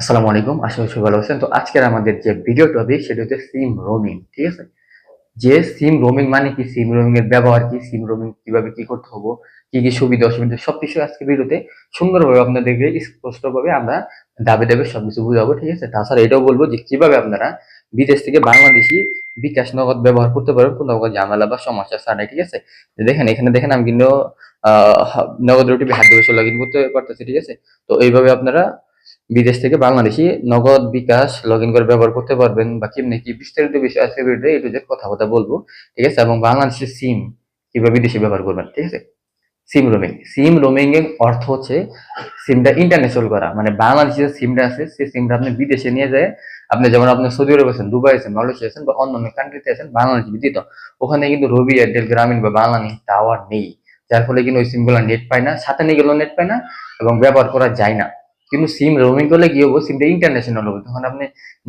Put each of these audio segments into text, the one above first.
আসসালামু আলাইকুম, আশা করি ভালো আছেন। তো আজকের আমাদের যে ভিডিও টপিক সেটা হচ্ছে সিম রোমিং ঠিক আছে? যে সিম রোমিং মানে কি? সিম রোমিং এর ব্যবহার কি? সিম রোমিং কীভাবে কি করতে হবে? কি কি সুবিধা, অসুবিধা? সবকিছু আজকে ভিডিওতে সুন্দরভাবে আপনাদেরকে স্পষ্টভাবে আমরা দাবে দাবে সবকিছু বুঝাবো, ঠিক আছে? তাছাড়া এটাও বলব যে কীভাবে আপনারা বিদেশ থেকে বাংলাদেশি বিকাশ নগদ ব্যবহার করতে পারবেন, কোনো রকম ঝামেলা বা সমস্যা ছাড়াই ঠিক আছে? দেখেন, এখানে দেখেন, আমি কিন্তু নগদ ওটিপি হাত দিয়ে লগ ইন করতে পারতেছি, ঠিক আছে? তো এইভাবে আপনারা বিদেশ থেকে বাংলাদেশি নগদ বিকাশ লগ করে ব্যবহার করতে পারবেন বা কেমনি কি বিস্তারিত বিষয় আজকে ভিডিওতে এই কথা কথা বলব, ঠিক আছে? এবং বাংলাদেশের সিম কীভাবে বিদেশে ব্যবহার করবেন, ঠিক আছে? সিম রোমিং সিম রোমিং এর অর্থ হচ্ছে সিমটা ইন্টারন্যাশনাল করা মানে বাংলাদেশের সিমটা আছে সেই সিমটা আপনি বিদেশে নিয়ে যায়। আপনি যেমন আপনি সৌদি আরব আছেন, দুবাই আছেন, মালয়েশিয়া আছেন বা অন্যান্য কান্ট্রিতে আছেন, বাংলাদেশ ব্যতীত ওখানে কিন্তু রবি এয়ারটেল, গ্রামীণ বা বাংলানি টাওয়ার নেই। যার ফলে কিন্তু ওই সিমগুলো নেট পায় না, সাথে নিয়ে গেলেও নেট পায় না এবং ব্যবহার করা যায় না। কিন্তু সিম রোমিং করলে কি হব? সিমটা ইন্টারন্যাশনাল হবে। তখন আপনি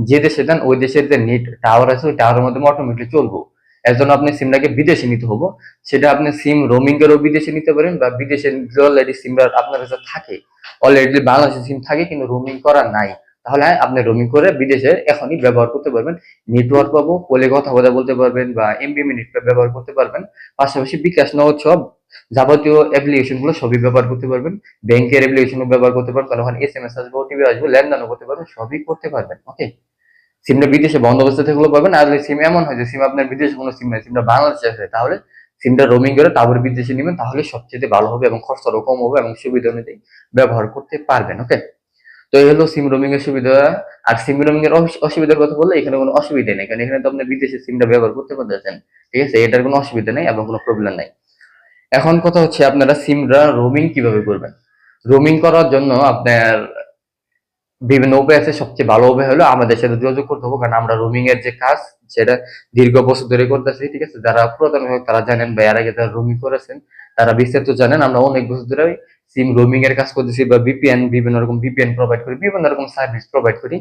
যে দেশে যান, ওই দেশের যে নেট টাওয়ার আছে, ওই টাওয়ারের মধ্যে অটোমেটিক চলবো। এর জন্য আপনি সিমটাকে বিদেশে নিতে হব। সেটা আপনি সিম রোমিং এরও বিদেশে নিতে পারেন বা বিদেশে অলরেডি সিমটা আপনার কাছে থাকে। অলরেডি বাংলাদেশের সিম থাকে, কিন্তু রোমিং করা নাই। তাহলে আপনি রোমিং করে বিদেশে এখনই ব্যবহার করতে পারবেন। নেটওয়ার্ক পাবো কোলে কথা বলতে পারবেন বা এমবি মিনিট ব্যবহার করতে পারবেন। পাশাপাশি বিকাশ নগদ সব যাবতীয় অ্যাপ্লিকেশনগুলো সবই ব্যবহার করতে পারবেন। ব্যাংকের অ্যাপ্লিকেশন ব্যবহার করতে পারবেন। ওখানে এস এম এস আসবে ওটিপি আসবে, লেনদেনও করতে পারবেন, সবই করতে পারবেন ওকে সিমটা বিদেশে বন্ধ অবস্থা থাকলেও পাবেন। আর সিম এমন হয় যে সিম আপনার বিদেশে কোনো সিম নাই সিমটা বাংলাদেশে আছে, তাহলে সিমটা রোমিং করে তারপরে বিদেশে নেবেন, তাহলে সবচেয়ে ভালো হবে এবং খরচারও কম হবে এবং সুবিধা অনুযায়ী ব্যবহার করতে পারবেন ওকে তো এই হলো সিম রোমিং এর সুবিধা। আর সিম রোমিং এর অসুবিধার কথা বললে এখানে কোনো অসুবিধা নেই, কারণ এখানে তো আপনি বিদেশে সিমটা ব্যবহার করতে পারতেছেন, ঠিক আছে? এটার কোনো অসুবিধা নেই এবং কোনো প্রবলেম নাই। এখন কথা হচ্ছে আপনারা সিমরা রোমিং কীভাবে করবেন? রোমিং করার জন্য আপনার বিভিন্ন উপায় আছে। সবচেয়ে ভালো উপায় হলো আমাদের সাথে যোগাযোগ করতে হবে, কারণ আমরা রোমিং এর যে কাজ, সেটা দীর্ঘ বছর ধরে করতেছি, ঠিক আছে? যারা পুরাতন তারা জানেন বা এর আগে যারা রোমিং করেছেন, তারা বিস্তারিত জানেন। আমরা অনেক বছর ধরে সিম রোমিং এর কাজ করতেছি বা বিপিএন বিভিন্ন রকম বিপিএন প্রোভাইড করি, বিভিন্ন রকম সার্ভিস প্রোভাইড করি।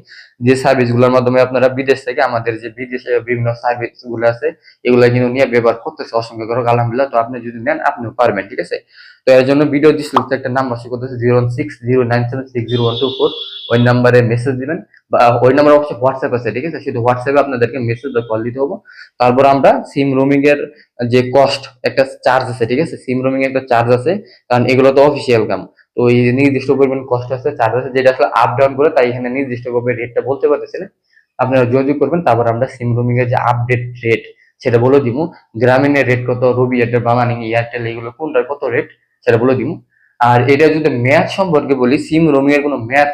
যে সার্ভিসগুলোর মাধ্যমে আপনারা বিদেশ থেকে আমাদের যে বিদেশে বিভিন্ন সার্ভিসগুলো আছে, এগুলো কিন্তু নিয়ে ব্যবহার করতেছে। অসংখ্য গ্রাহক, আলহামদুলিল্লাহ। তো আপনি যদি নেন, আপনিও পারবেন, ঠিক আছে? তো এর জন্য ভিডিও ডিসক্রিপশনে একটা নাম্বার শো করতেছে zero one six zero nine seven six zero one two four ওই নাম্বারে মেসেজ দিবেন, বা ওই নাম্বার অবশ্যই হোয়াটসঅ্যাপ আছে, ঠিক আছে? শুধু হোয়াটসঅ্যাপে আপনাদেরকে মেসেজ বা কল দিতে হবে। তারপর আমরা সিম রোমিং এর যে কস্ট একটা চার্জ আছে, ঠিক আছে? সিম রোমিং এর একটা চার্জ আছে, কারণ এগুলো তো অফিসিয়াল কাম। তো এই নির্দিষ্ট পরিমাণ কষ্ট আছে চার্জ আছে, যেটা আসলে আপ ডাউন করে, তাই এখানে নির্দিষ্ট ভাবে রেটটা বলতে পারতেছি না। আপনারা যোগাযোগ করবেন, তারপর আমরা সিম রোমিং এর যে আপডেট রেট সেটা বলে দিব। গ্রামীণের রেট কত, রবি এয়ারটেল বাংলানি এয়ারটেল, এগুলো কোনটার কত রেট সেটা বলে দিব। আর এটা যদি ম্যাথ সম্পর্কে বলি সিম রোমিং এর কোনো ম্যাথ